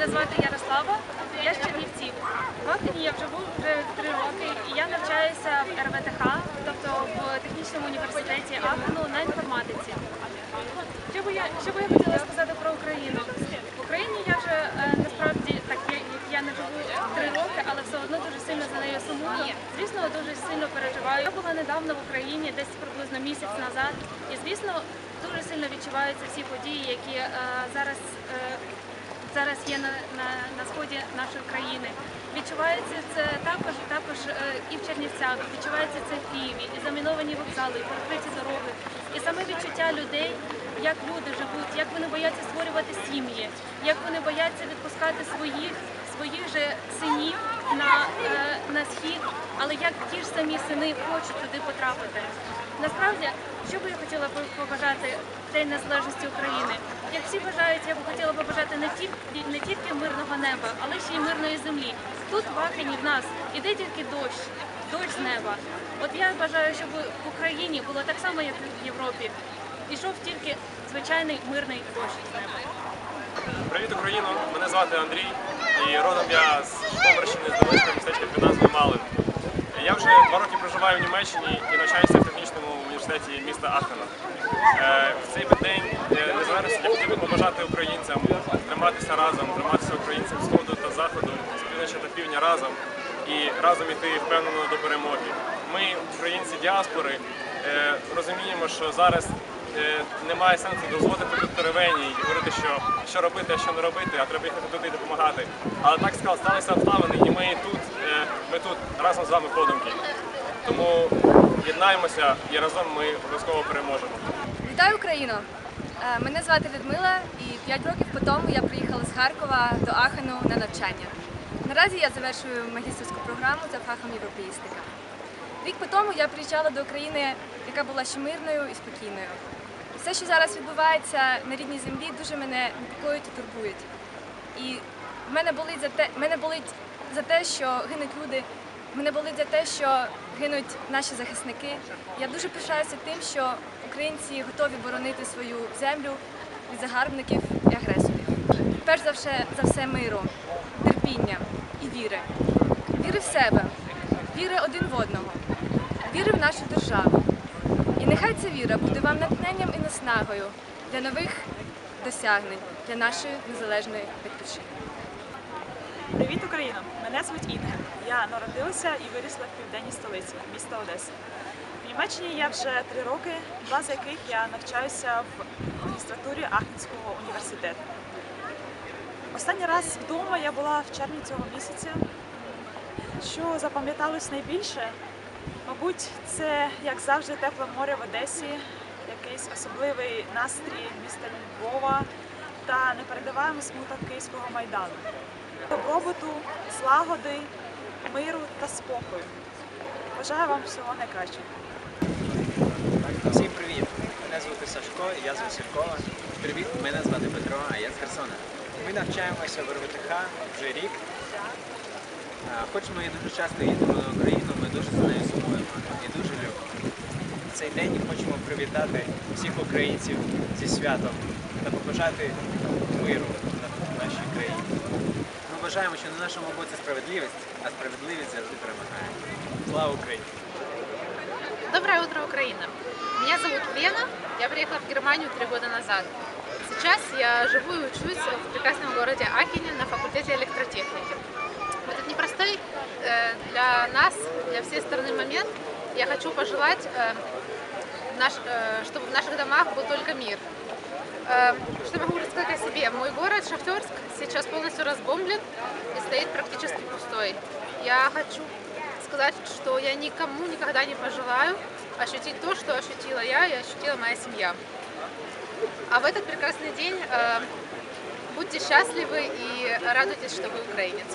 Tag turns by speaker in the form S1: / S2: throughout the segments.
S1: Мене звати Ярослава, я з Чернівців. В Ахтині я живу вже три роки і я навчаюся в РВТХ, тобто в технічному університеті Ахтину на інформатиці. Що би я, що би я хотіла сказати про Україну? В Україні я вже е, насправді так я, я не живу три роки, але все одно дуже сильно за нею сумую. Звісно, дуже сильно переживаю. Я була недавно в Україні, десь приблизно місяць назад, і звісно, дуже сильно відчуваються всі події, які е, зараз. е, зараз є на, на, на сході нашої країни. Відчувається це також, також е, і в Чернівцях, відчувається це в Києві, і заміновані вокзали, і перекриті дороги. І саме відчуття людей, як люди живуть, як вони бояться створювати сім'ї, як вони бояться відпускати своїх, своїх же синів на, е, на схід, але як ті ж самі сини хочуть туди потрапити. Насправді, що би я хотіла побажати День Незалежності України? Як всі бажають, я б хотіла побажати не тільки не тільки мирного неба, але ще й мирної землі. Тут в Ахені в нас іде тільки дощ, дощ з неба. От я бажаю, щоб в Україні було так само, як в Європі. Ішов тільки звичайний мирний дощ з неба.
S2: Привіт, Україно! Мене звати Андрій і родом я з Житомирщини, з невеличкого містечка під назвою Малин. Я вже два роки проживаю в Німеччині і навчаюся в технічному університеті міста Ахена. Е, В цей день е, незалежності би побажати українцям триматися разом, триматися українцям сходу та заходу, з півночі та півдня разом і разом іти впевнено до перемоги. Ми, українці діаспори, е, розуміємо, що зараз немає сенсу дозволити тут теревені і говорити, що, що робити, а що не робити, а треба їхати туди і допомагати. Але так сказали, сталися обставини, і ми тут, ми тут разом з вами подумки. Тому єднаємося і разом ми обов'язково переможемо.
S3: Вітаю Україну! Е, Мене звати Людмила і 5 років по тому я приїхала з Харкова до Ахену на навчання. Наразі я завершую магістерську програму за фахом європеїстика. Рік по тому я приїжджала до України, яка була ще мирною і спокійною. Все, що зараз відбувається на рідній землі, дуже мене непокоїть і турбують. І в мене болить за те, мене болить за те, що гинуть люди. Мене болить за те, що гинуть наші захисники. Я дуже пишаюся тим, що українці готові боронити свою землю від загарбників і агресорів. Перш за все, за все миру, терпіння і віри. Віри в себе, віри один в одного, віри в нашу державу. І нехай ця віра буде вам натхненням і наснагою для нових досягнень для нашої незалежної батьківщини.
S4: Привіт, Україна! Мене звуть Інга. Я народилася і вирісла в південній столиці міста Одеса. В Німеччині я вже три роки, два з яких я навчаюся в магістратурі Ахенського університету. Останній раз вдома я була в червні цього місяця. Що запам'яталось найбільше, мабуть, це як завжди тепле море в Одесі, якийсь особливий настрій міста Львова та непередаваємий смуток Київського майдану добробуту, злагоди, миру та спокою. Бажаю вам всього найкращого.
S5: Всім привіт! Мене звати Сашко, я з Василькова. Привіт, мене звати Петро, а я з Херсона. Ми навчаємося в РВТХ вже рік. Хоч ми дуже часто їдемо на Україну, ми дуже за нею сумуємо і дуже любимо. В цей день хочемо привітати всіх українців зі святом та побажати миру на нашій країні. Ми вважаємо, що на нашому боці справедливість, а справедливість завжди перемагає. Слава Україні!
S6: Доброе утро, Украина! Меня зовут Лена, я приехала в Германию три года назад. Сейчас я живу и учусь в прекрасном городе Ахене на факультете электротехники. В этот непростой э, для нас, для всей страны момент я хочу пожелать, э, наш, э, чтобы в наших домах был только мир. Э, Что могу рассказать о себе? Мой город Шахтерск сейчас полностью разбомблен и стоит практически пустой. Я хочу сказать, что я никому никогда не пожелаю ощутить то, что ощутила я и ощутила моя семья. А в этот прекрасный день э, будьте счастливы и радуйтесь, что вы украинец.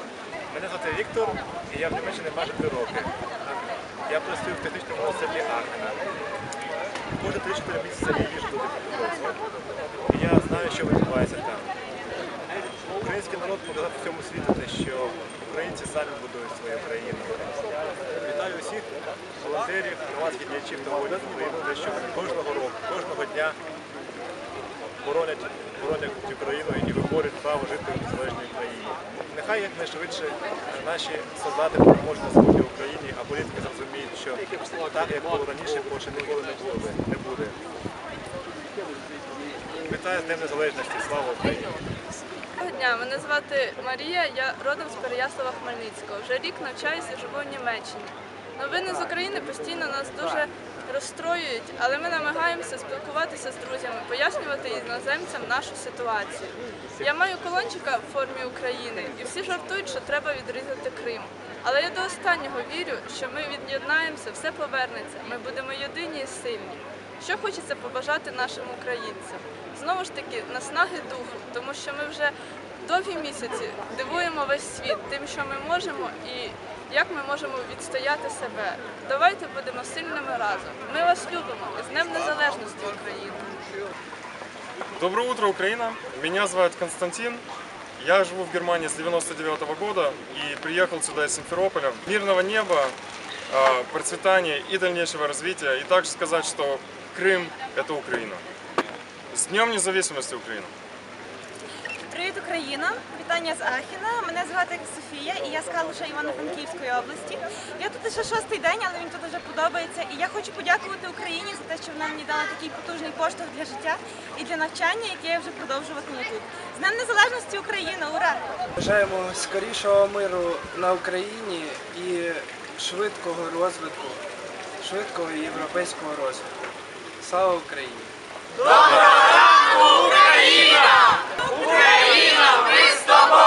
S7: Мене звати Віктор, і я в Німеччині майже три роки. Я працюю в технічному університеті Ахена. Кожні 3-4 місяці я їжджу Дніпровська. І я знаю, що відбувається там. Український народ показав всьому світу те, що українці самі будують свою країну. Вітаю усіх волонтерів, громадських діячів та воїнів те, що кожного року, кожного дня боронять, боронять Україну і виборюють право жити в незалежній країні. Нехай якнайшвидше наші солдати допоможуть на сході Україні, а політики зрозуміють, що так, як було раніше, більше ніколи не буде. Не буде. Вітаю з Днем Незалежності, слава Україні!
S8: Дня, мене звати Марія, я родом з Переяслава Хмельницького. Вже рік навчаюся і живу в Німеччині. Новини з України постійно нас дуже розстроюють, але ми намагаємося спілкуватися з друзями, пояснювати іноземцям нашу ситуацію. Я маю колончика в формі України, і всі жартують, що треба відрізати Крим. Але я до останнього вірю, що ми від'єднаємося, все повернеться. Ми будемо єдині і сильні. Що хочеться побажати нашим українцям? Знову ж таки, наснаги духу, тому що ми вже довгі місяці дивуємо весь світ тим, що ми можемо і як ми можемо відстояти себе. Давайте будемо сильними разом. Ми вас любимо з Днем Незалежності України.
S9: Доброе утро, Украина. Меня зовут Константин. Я живу в Германии с 99 года и приехал сюда из Симферополя. Мирного неба, а, процветания и дальнейшего развития. И также сказать, что Крым – это Украина. С Днем независимости Украины!
S10: Привіт, Україна! Вітання з Ахіна. Мене звати Софія і я з Калуша Івано-Франківської області. Я тут ще шостий день, але мені тут дуже подобається. І я хочу подякувати Україні за те, що вона мені дала такий потужний поштовх для життя і для навчання, яке я вже продовжуватиму тут. З Днем Незалежності України! Ура!
S11: Бажаємо скорішого миру на Україні і швидкого розвитку, швидкого європейського розвитку. Слава Україні!
S10: Добре! Stop